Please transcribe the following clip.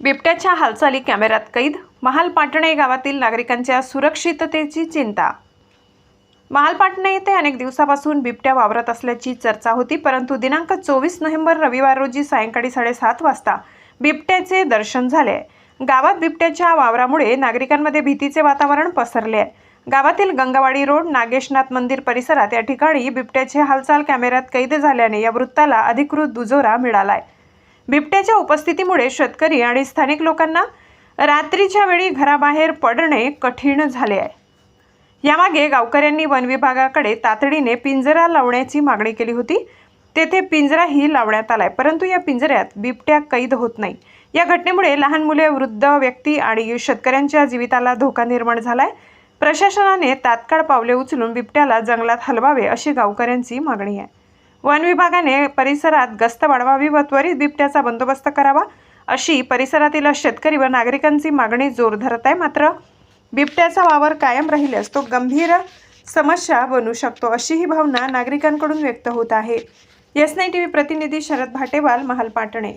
बिबट्याच्या हालचाली कॅमेऱ्यात कैद. महालपाटणे गावातील नागरिकांच्या सुरक्षिततेची चिंता. महालपाटणे येथे अनेक दिवसापासून बिबट्या वावरत असल्याची चर्चा होती परंतु दिनांक चोवीस नोव्हेंबर रविवार रोजी सायंकाळी साडेसात वाजता बिबट्याचे दर्शन झाले. आहे. गावात बिबट्याच्या वावरामुळे नागरिकांमध्ये भीतीचे वातावरण पसरले. आहे गावातील गंगावाडी रोड नागेशनाथ मंदिर परिसरात या ठिकाणी बिबट्याचे हालचाल कॅमेऱ्यात कैद झाल्याने या वृत्ताला अधिकृत दुजोरा मिळाला आहे बिबट्याच्या उपस्थितीमुळे शेतकरी आणि स्थानिक लोकांना रात्रीच्या वेळी घराबाहेर पडणे कठीण झाले आहे. यामागे गावकऱ्यांनी वन विभागाकडे तातडीने पिंजरा लावण्याची मागणी केली होती. तेथे पिंजराही लावण्यात आलाय परंतु या पिंजऱ्यात बिबट्या कैद होत नाही. या घटनेमुळे लहान मुले वृद्ध व्यक्ती आणि शेतकऱ्यांच्या जीविताला धोका निर्माण झालाय. प्रशासनाने तात्काळ पावले उचलून बिबट्याला जंगलात हलवावे अशी गावकऱ्यांची मागणी आहे. वन विभागाने परिसरात गस्त वाढवावी व त्वरित बिबट्याचा बंदोबस्त करावा अशी परिसरातील शेतकरी व नागरिकांची मागणी जोर धरत आहे. मात्र बिबट्याचा वावर कायम राहिल्यास तो गंभीर समस्या बनू शकतो अशी ही भावना नागरिकांकडून व्यक्त होत आहे. एस नाईन टी व्ही प्रतिनिधी शरद भाटेवाल महाल पाटणे.